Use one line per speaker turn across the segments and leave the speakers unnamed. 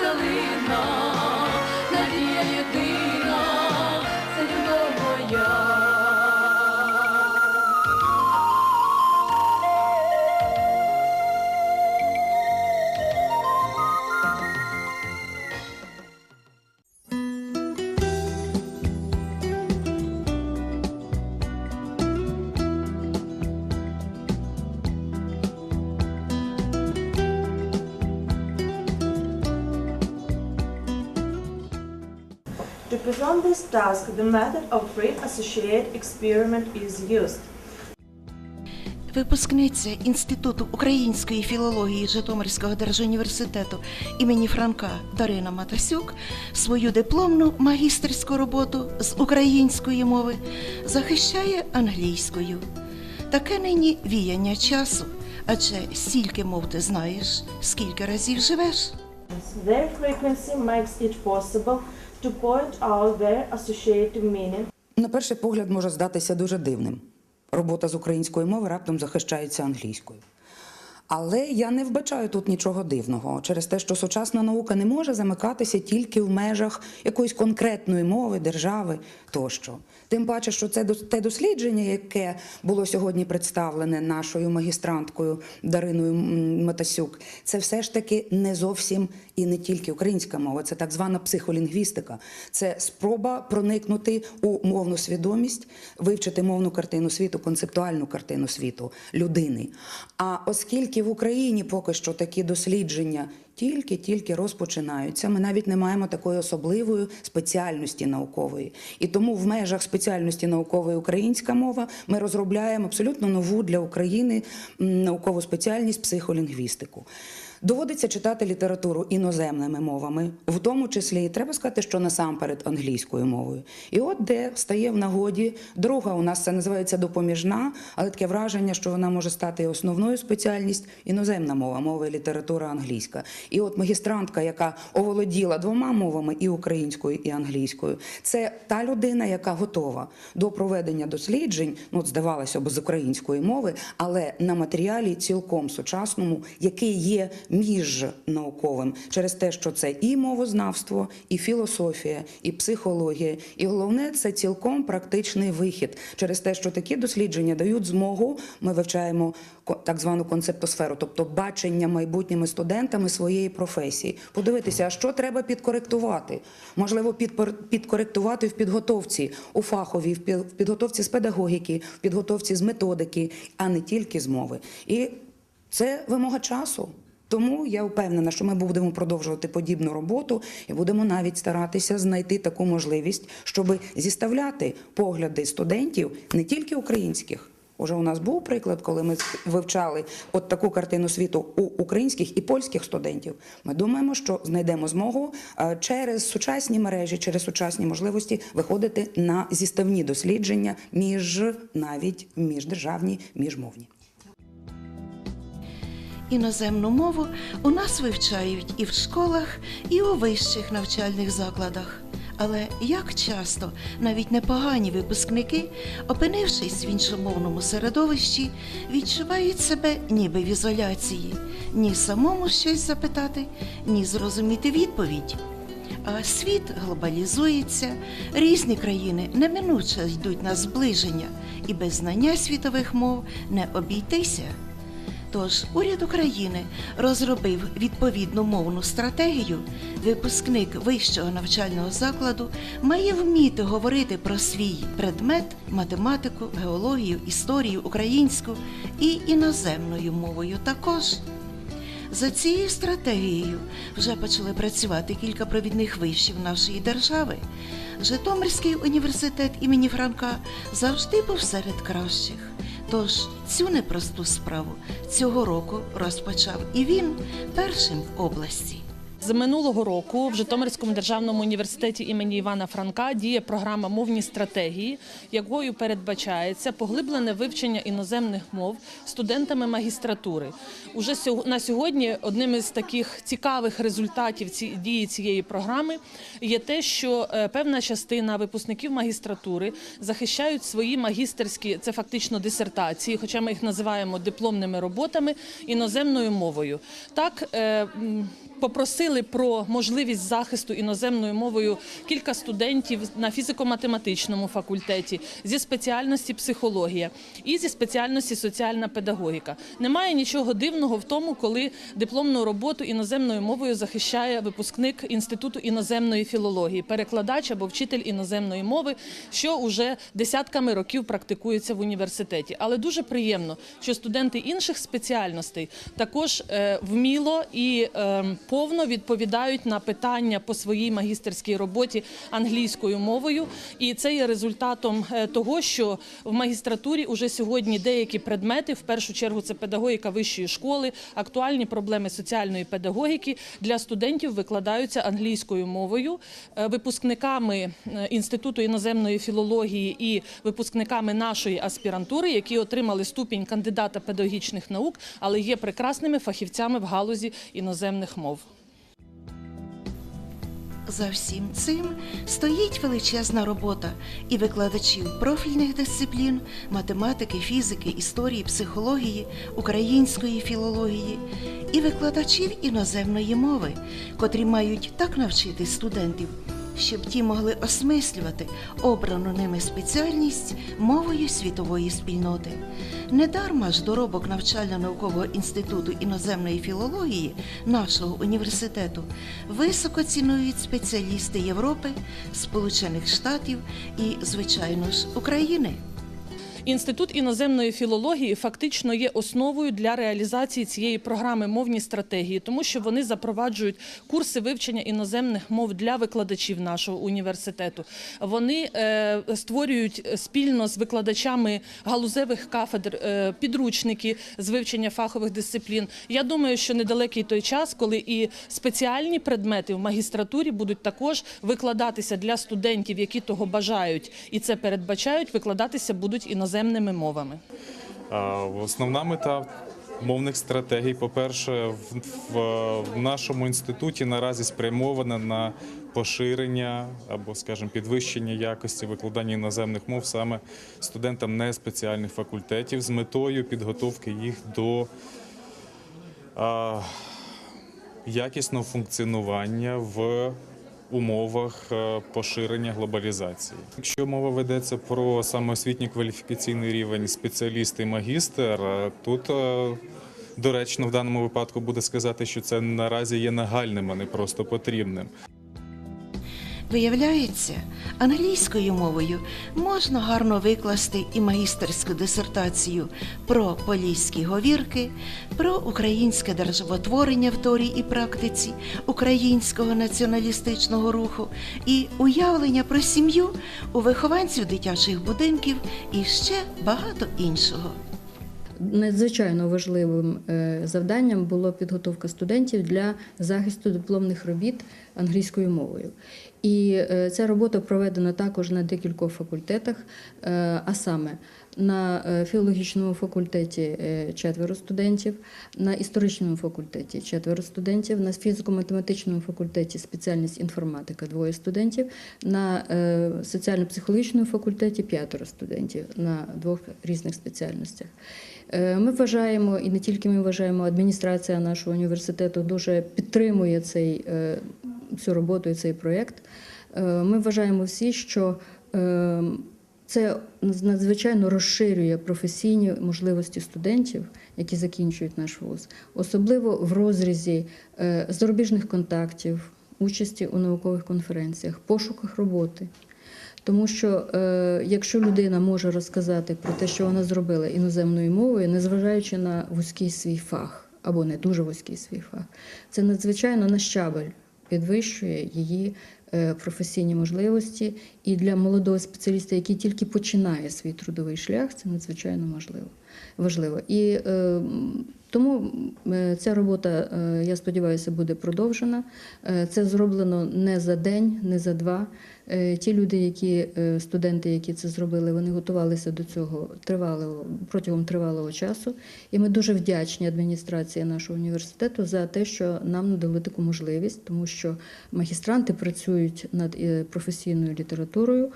калина,
this task, the method of free associate experiment is used.
Випускниця Інституту української філології Житомирського держуніверситету імені Франка Дарина Матасюк свою дипломну магістерську роботу з української мови захищає англійською. Таке нині віяння часу, адже стільки мов ти знаєш, скільки разів живеш.
Their frequency makes it possible to point out their associated meaning
На перший погляд може здатися дуже дивним. Робота з української мови раптом захищається англійською. Але я не вбачаю тут нічого дивного через те, що сучасна наука не може замикатися тільки в межах якоїсь конкретної мови, держави тощо. Тим паче, що це те дослідження, яке було сьогодні представлене нашою магістранткою Дариною Матасюк, це все ж таки не зовсім і не тільки українська мова, це так звана психолінгвістика. Це спроба проникнути у мовну свідомість, вивчити мовну картину світу, концептуальну картину світу людини. А оскільки в Україні поки що такі дослідження тільки-тільки розпочинаються, ми навіть не маємо такої особливої спеціальності наукової. І тому в межах спеціальності наукової українська мова ми розробляємо абсолютно нову для України наукову спеціальність психолінгвістику. Доводиться читати літературу іноземними мовами, в тому числі і треба сказати, що насамперед англійською мовою. І от де стає в нагоді друга, у нас це називається допоміжна, але таке враження, що вона може стати основною спеціальність іноземна мова, мова і література англійська. І от магістрантка, яка оволоділа двома мовами і українською, і англійською, це та людина, яка готова до проведення досліджень, ну здавалося б, з української мови, але на матеріалі цілком сучасному, який є міжнауковим, через те, що це і мовознавство, і філософія, і психологія, і головне це цілком практичний вихід, через те, що такі дослідження дають змогу. Ми вивчаємо так звану концептосферу, тобто бачення майбутніми студентами своєї професії. Подивитися, а що треба підкоректувати. Можливо, підкоректувати в підготовці у фаховій, в підготовці з педагогіки, в підготовці з методики, а не тільки з мови. І це вимога часу. Тому я впевнена, що ми будемо продовжувати подібну роботу і будемо навіть старатися знайти таку можливість, щоб зіставляти погляди студентів не тільки українських. Уже у нас був приклад, коли ми вивчали от таку картину світу у українських і польських студентів. Ми думаємо, що знайдемо змогу е, через сучасні мережі, через сучасні можливості виходити на зіставні дослідження між навіть міждержавні, міжмовні.
Іноземну мову у нас вивчають і в школах, і у вищих навчальних закладах. Але як часто навіть непогані випускники, опинившись в іншомовному середовищі, відчувають себе ніби в ізоляції, ні самому щось запитати, ні зрозуміти відповідь. А світ глобалізується, різні країни неминуче йдуть на зближення, і без знання світових мов не обійтися. Тож уряд України розробив відповідну мовну стратегію. Випускник вищого навчального закладу має вміти говорити про свій предмет, математику, геологію, історію, українську і іноземною мовою також. За цією стратегією вже почали працювати кілька провідних вишів нашої держави. Житомирський університет імені Франка завжди був серед кращих. Тож цю непросту справу цього року розпочав і він першим в області.
З минулого року в Житомирському державному університеті імені Івана Франка діє програма мовні стратегії, якою передбачається поглиблене вивчення іноземних мов студентами магістратури. Уже на сьогодні одним із таких цікавих результатів дії цієї програми є те, що е, певна частина випускників магістратури захищають свої магістерські, це фактично дисертації, хоча ми їх називаємо дипломними роботами іноземною мовою. Так. е, м, про можливість захисту іноземною мовою кілька студентів на фізико-математичному факультеті зі спеціальності психологія і зі спеціальності соціальна педагогіка. Немає нічого дивного в тому, коли дипломну роботу іноземною мовою захищає випускник інституту іноземної філології, перекладач або вчитель іноземної мови, що уже десятками років практикується в університеті. Але дуже приємно, що студенти інших спеціальностей також е, вміло і е, повно відповідають на питання по своїй магістерській роботі англійською мовою. І це є результатом е, того, що в магістратурі уже сьогодні деякі предмети, в першу чергу це педагогіка вищої школи, актуальні проблеми соціальної педагогіки для студентів викладаються англійською мовою. Е, Випускниками е, інституту іноземної філології і випускниками нашої аспірантури, які отримали ступінь кандидата педагогічних наук, але є прекрасними фахівцями в галузі іноземних мов.
За всім цим стоїть величезна робота і викладачів профільних дисциплін математики, фізики, історії, психології, української філології, і викладачів іноземної мови, котрі мають так навчити студентів, щоб ті могли осмислювати обрану ними спеціальність мовою світової спільноти. Недарма ж доробок навчально-наукового інституту іноземної філології нашого університету високо цінують спеціалісти Європи, Сполучених Штатів і, звичайно ж, України.
Інститут іноземної філології фактично є основою для реалізації цієї програми мовні стратегії, тому що вони запроваджують курси вивчення іноземних мов для викладачів нашого університету. Вони е, створюють спільно з викладачами галузевих кафедр е, підручники з вивчення фахових дисциплін. Я думаю, що недалекий той час, коли і спеціальні предмети в магістратурі будуть також викладатися для студентів, які того бажають і це передбачають, викладатися будуть іноземними мовами.
Основна мета мовних стратегій, по-перше, в, нашому інституті наразі спрямована на поширення або, скажімо, підвищення якості викладання іноземних мов саме студентам неспеціальних факультетів з метою підготовки їх до якісного функціонування в умовах е, поширення глобалізації. Якщо мова ведеться про саме освітній кваліфікаційний рівень спеціаліст і магістр, е, тут е, доречно в даному випадку буде сказати, що це наразі є нагальним, а не просто потрібним.
Виявляється, англійською мовою можна гарно викласти і магістерську дисертацію про поліські говірки, про українське державотворення в теорії і практиці українського націоналістичного руху і уявлення про сім'ю у вихованців дитячих будинків і ще багато іншого.
Надзвичайно важливим е, завданням було підготовка студентів для захисту дипломних робіт англійською мовою. І е, ця робота проведена також на декількох факультетах, е, а саме на е, філологічному факультеті е, четверо студентів, на історичному факультеті четверо студентів, на фізико-математичному факультеті спеціальність інформатика двоє студентів, на е, соціально-психологічному факультеті п'ятеро студентів на двох різних спеціальностях. Ми вважаємо, і не тільки ми вважаємо, адміністрація нашого університету дуже підтримує цей, цю роботу і цей проєкт. Ми вважаємо всі, що е, це надзвичайно розширює професійні можливості студентів, які закінчують наш вуз, особливо в розрізі е, зарубіжних контактів, участі у наукових конференціях, пошуках роботи. Тому що е, якщо людина може розказати про те, що вона зробила іноземною мовою, незважаючи на вузький свій фах або не дуже вузький свій фах, це надзвичайно на щабель підвищує її професійні можливості. І для молодого спеціаліста, який тільки починає свій трудовий шлях, це надзвичайно можливо. важливо. І е, тому е, ця робота, е, я сподіваюся, буде продовжена. Е, Це зроблено не за день, не за два. Е, Ті люди, які е, студенти, які це зробили, вони готувалися до цього тривалого протягом тривалого часу. І ми дуже вдячні адміністрації нашого університету за те, що нам надали таку можливість, тому що магістранти працюють над е, професійною літературою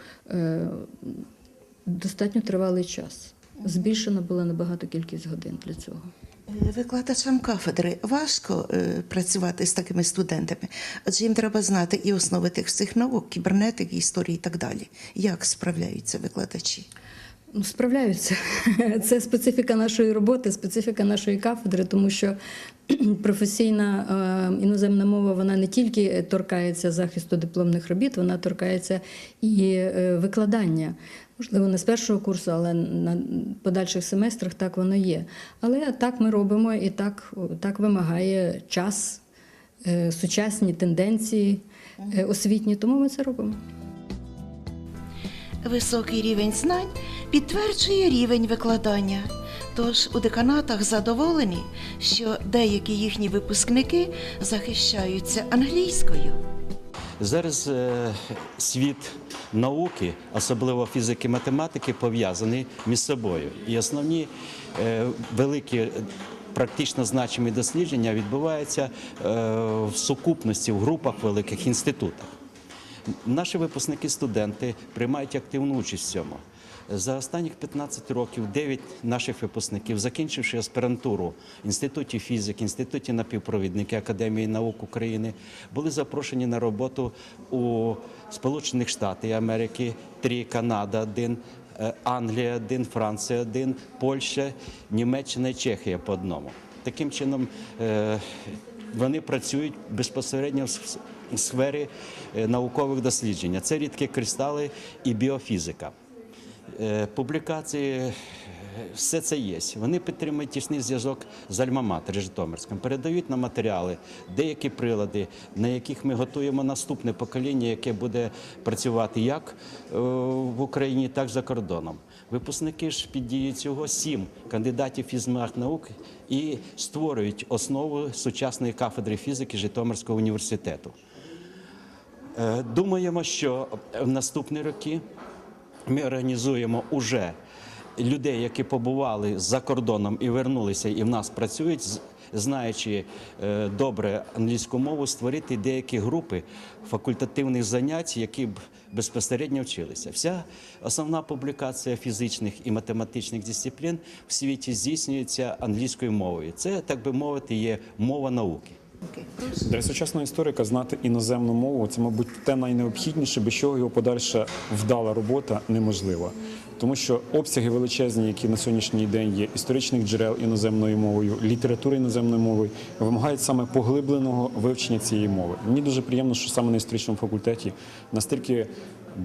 достатньо тривалий час. Збільшена була набагато кількість годин для цього.
Е, Викладачам кафедри важко е, працювати з такими студентами, адже їм треба знати і основи тих всіх наук, кібернетики, історії і так далі. Як справляються викладачі?
Ну, Справляються. Це специфіка нашої роботи, специфіка нашої кафедри, тому що професійна е, іноземна мова вона не тільки торкається захисту дипломних робіт, вона торкається і викладання. Можливо, не з першого курсу, але на подальших семестрах так воно є. Але так ми робимо і так, так вимагає час, е, сучасні тенденції е, освітні, тому ми це робимо.
Високий рівень знань підтверджує рівень викладання. Тож у деканатах задоволені, що деякі їхні випускники захищаються англійською.
Зараз е, світ науки, особливо фізики математики, пов'язаний між собою. І основні е, великі практично значимі дослідження відбуваються е, в сукупності, в групах великих інститутах. Наші випускники студенти приймають активну участь в цьому. За останніх 15 років 9 наших випускників, закінчивши аспірантуру в інституті фізики, інституті напівпровідники Академії наук України, були запрошені на роботу у Сполучених Штатів Америки, три Канада, один. е, Англія, один, Франція, один, Польща, Німеччина і Чехія по одному. Таким чином е, вони працюють безпосередньо в сфері е, наукових досліджень. Це рідкі кристали і біофізика. Е, Публікації, е, все це є. Вони підтримують тісний зв'язок з Альма-Матер Житомирським, передають нам матеріали, деякі прилади, на яких ми готуємо наступне покоління, яке буде працювати як е, в Україні, так і за кордоном. Випускники ж під дією цього сім кандидатів фізмат наук і створюють основу сучасної кафедри фізики Житомирського університету. Думаємо, що в наступні роки ми організуємо уже людей, які побували за кордоном і вернулися, і в нас працюють, знаючи е, добре англійську мову, створити деякі групи факультативних занять, які б безпосередньо вчилися. Вся основна публікація фізичних і математичних дисциплін в світі здійснюється англійською мовою. Це, так би мовити, є мова науки.
Для сучасного історика знати іноземну мову це, мабуть, те найнеобхідніше, без чого його подальша вдала робота неможлива. Тому що обсяги величезні, які на сьогоднішній день є історичних джерел іноземною мовою, літератури іноземною мовою, вимагають саме поглибленого вивчення цієї мови. Мені дуже приємно, що саме на історичному факультеті настільки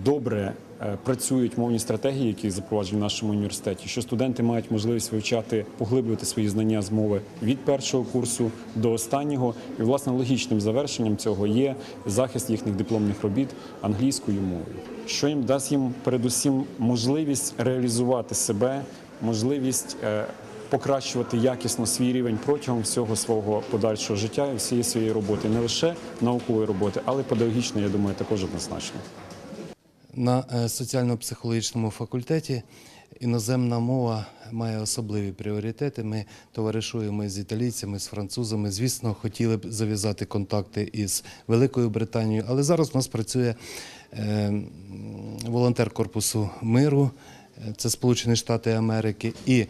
добре е, працюють мовні стратегії, які запроваджені в нашому університеті, що студенти мають можливість вивчати, поглиблювати свої знання з мови від першого курсу до останнього. І власне логічним завершенням цього є захист їхніх дипломних робіт англійською мовою, що їм дасть їм передусім можливість реалізувати себе, можливість. е, Покращувати якісно свій рівень протягом всього свого подальшого життя і всієї своєї роботи, не лише наукової роботи, але й педагогічної, я думаю, також однозначно.
На е, соціально-психологічному факультеті іноземна мова має особливі пріоритети. Ми товаришуємо з італійцями, з французами. Звісно, хотіли б зав'язати контакти із Великою Британією, але зараз у нас працює е, волонтер Корпусу миру, е, це Сполучені Штати Америки. І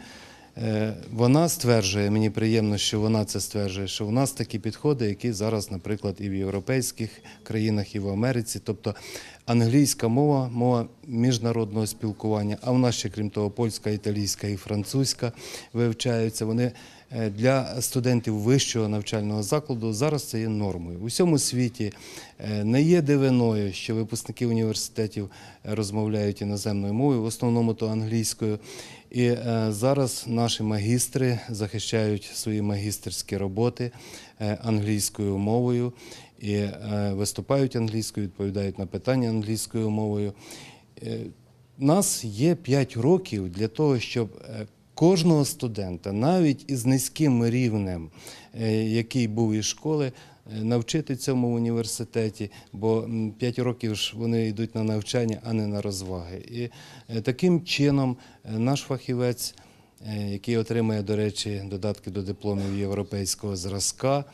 Вона стверджує, мені приємно, що вона це стверджує, що в нас такі підходи, які зараз, наприклад, і в європейських країнах, і в Америці. Тобто англійська мова, мова міжнародного спілкування, а в нас ще, крім того, польська, італійська і французька вивчаються. Вони е, для студентів вищого навчального закладу зараз це є нормою. У всьому світі е, не є дивиною, що випускники університетів е, розмовляють іноземною мовою, в основному то англійською. І е, зараз наші магістри захищають свої магістерські роботи е, англійською мовою і е, виступають англійською, відповідають на питання англійською мовою. Е, у нас є 5 років для того, щоб е, кожного студента, навіть із низьким рівнем, е, який був із школи, е, навчити цьому в університеті, бо 5 років ж вони йдуть на навчання, а не на розваги. І е, таким чином наш фахівець, який отримує, до речі, додатки до дипломів європейського зразка,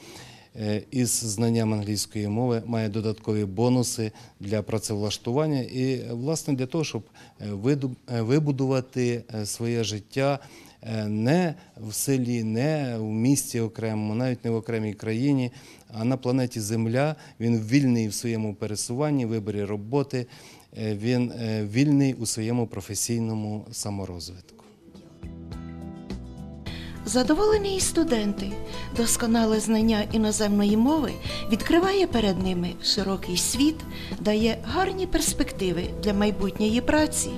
із знанням англійської мови має додаткові бонуси для працевлаштування і, е, власне, для того, щоб е, е, вибудувати е, своє життя е, не в селі, не в місті окремому, навіть не в окремій країні, а на планеті Земля. Він вільний в своєму пересуванні, виборі роботи, е, він е, вільний у своєму професійному саморозвитку.
Задоволені і студенти. Досконале знання іноземної мови відкриває перед ними широкий світ, дає гарні перспективи для майбутньої праці.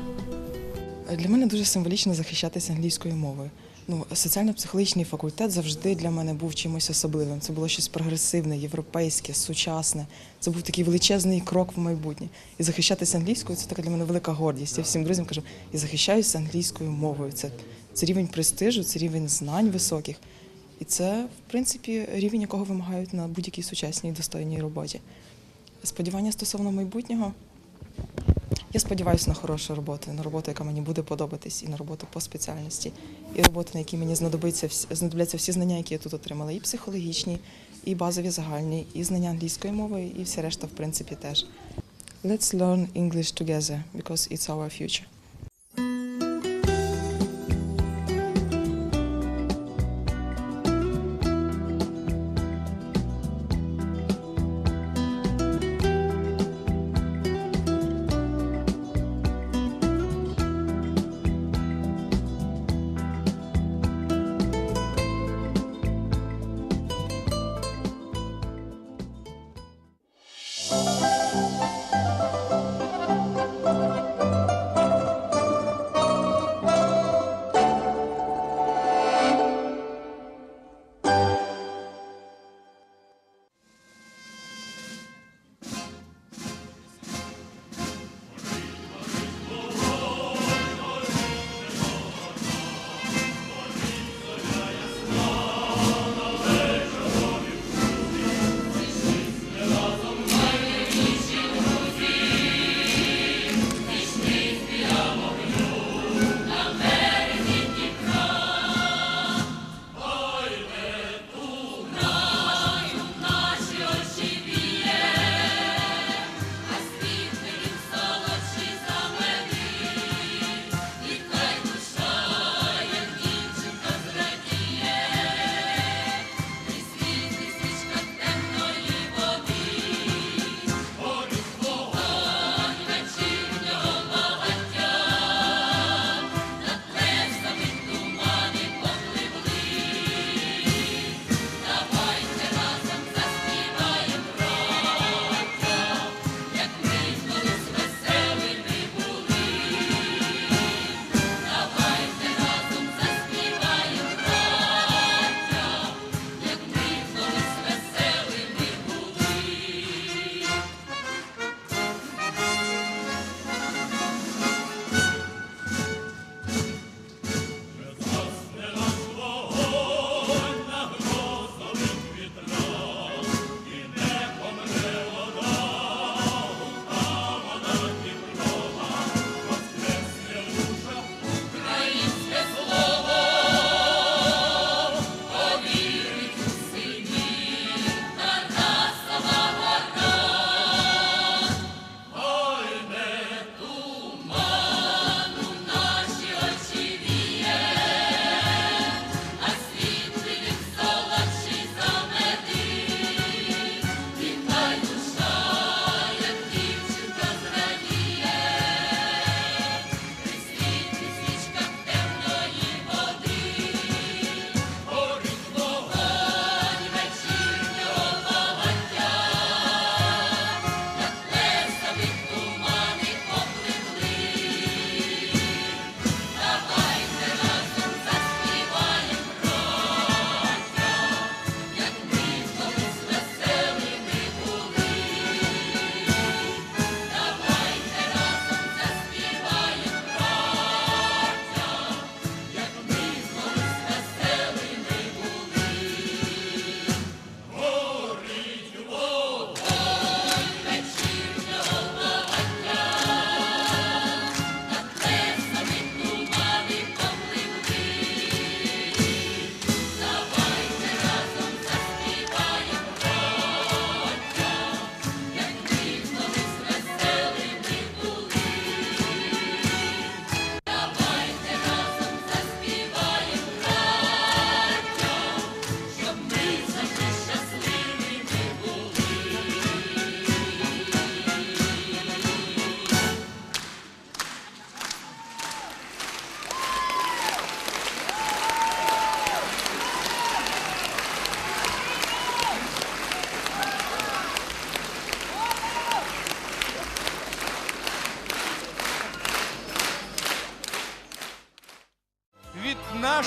Для мене дуже символічно захищатися англійською мовою. Ну, соціально-психологічний факультет завжди для мене був чимось особливим. Це було щось прогресивне, європейське, сучасне. Це був такий величезний крок в майбутнє. І захищатися англійською це така для мене велика гордість. Я всім друзям кажу, я захищаюся англійською мовою. Це, це рівень престижу, це рівень знань високих. І це, в принципі, рівень, якого вимагають на будь-якій сучасній достойній роботі. Сподівання стосовно майбутнього. Я сподіваюся на хорошу роботу, на роботу, яка мені буде подобатись, і на роботу по спеціальності, і роботу, на якій мені знадобиться знадобляться всі знання, які я тут отримала, і психологічні, і базові загальні, і знання англійської мови, і все решта, в принципі, теж. Let's learn English together, because it's our future. Bye.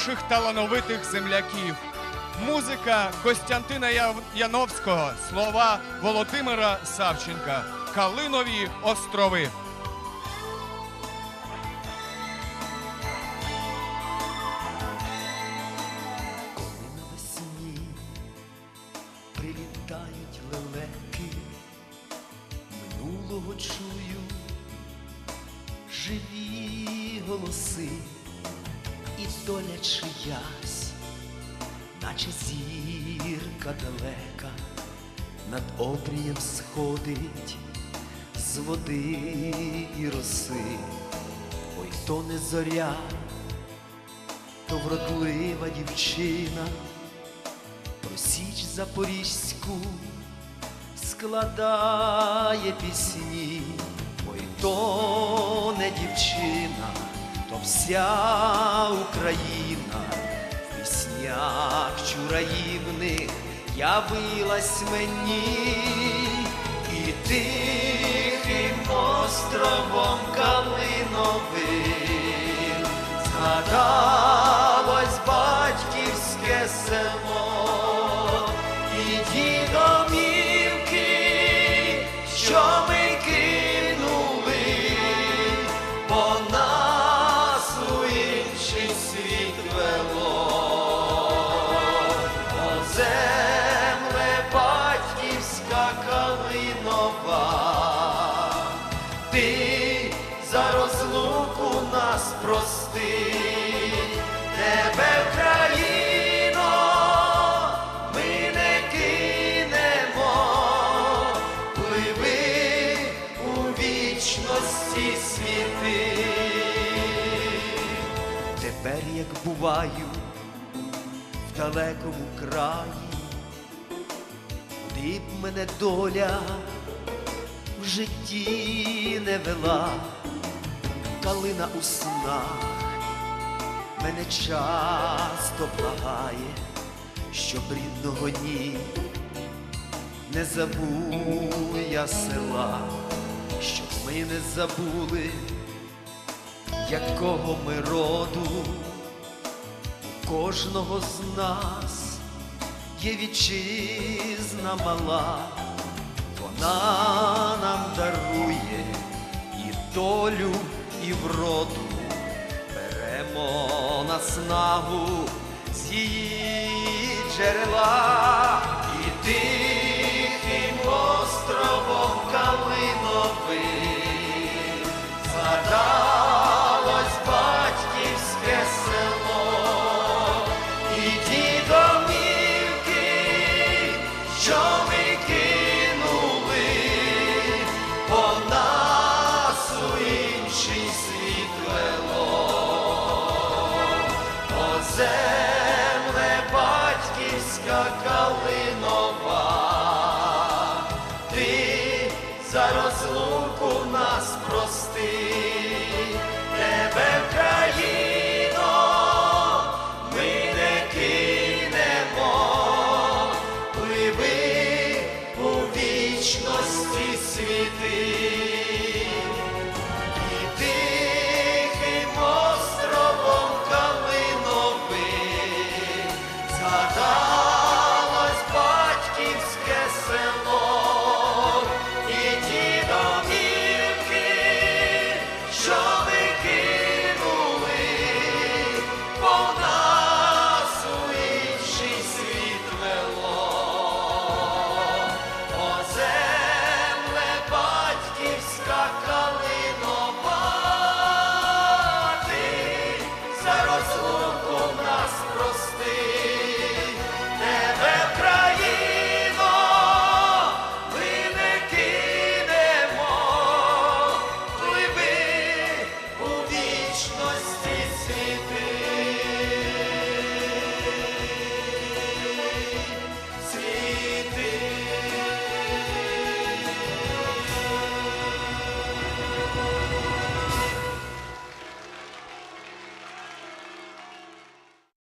Наших талановитих земляків. Музика Костянтина Яновського, слова Володимира Савченка. Калинові острови.
Зоря то вродлива дівчина. Про січ запорізьку складає пісні, ой то не дівчина, то вся Україна. В піснях чураївних явилась мені. І тихим островом калиновим згадалось батьківське село. І ті що ми кинули, бо нас у інший світ вело, О, земле батьківська калинова буваю в далекому краї, куди б мене доля в житті не вела, калина у снах мене часто благає, щоб рідного ні не забув я села, щоб ми не забули, якого ми роду, кожного з нас є вітчизна мала. Вона нам дарує і долю, і вроду, беремо на снагу з її джерела і тихим островом калиновим. Згадалось О,